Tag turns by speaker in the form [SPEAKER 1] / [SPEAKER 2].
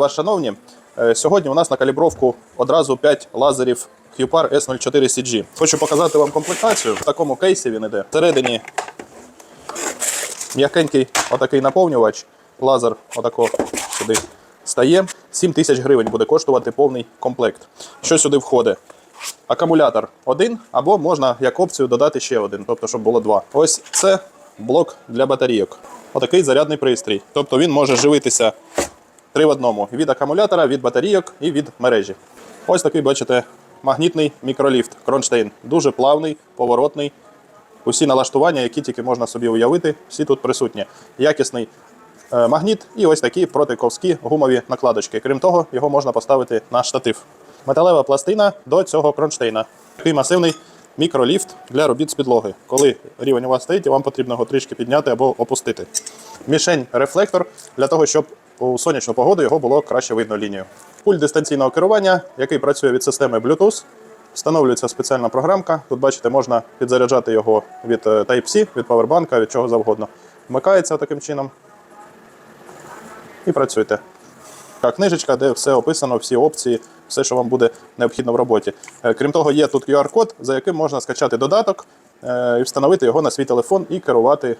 [SPEAKER 1] вас, шановні. Е, Сьогодні у нас на калібровку одразу 5 лазерів QPAR S04 CG. Хочу показати вам комплектацію. В такому кейсі він іде. Всередині м'якенький отакий наповнювач. Лазер отако сюди стає. 7 тисяч гривень буде коштувати повний комплект. Що сюди входить? Акумулятор один, або можна як опцію додати ще один, тобто, щоб було два. Ось це блок для батарійок. Отакий зарядний пристрій. Тобто він може живитися три в одному: від акумулятора, від батарійок і від мережі. Ось такий, бачите, магнітний мікроліфт. Кронштейн. Дуже плавний, поворотний. Усі налаштування, які тільки можна собі уявити, всі тут присутні. Якісний е, магніт і ось такі протиковські гумові накладочки. Крім того, його можна поставити на штатив. Металева пластина до цього кронштейна. Такий масивний мікроліфт для робіт з підлоги. Коли рівень у вас стоїть, вам потрібно його трішки підняти або опустити. Мішень рефлектор для того, щоб у сонячну погоду його було краще видно лінію. Пульт дистанційного керування, який працює від системи Bluetooth. Встановлюється спеціальна програмка. Тут бачите, можна підзаряджати його від е, Type-C, від павербанка, від чого завгодно. Вмикається таким чином. І працюйте. Така книжечка, де все описано, всі опції, все, що вам буде необхідно в роботі. Е, Крім того, є тут QR-код, за яким можна скачати додаток е, і встановити його на свій телефон і керувати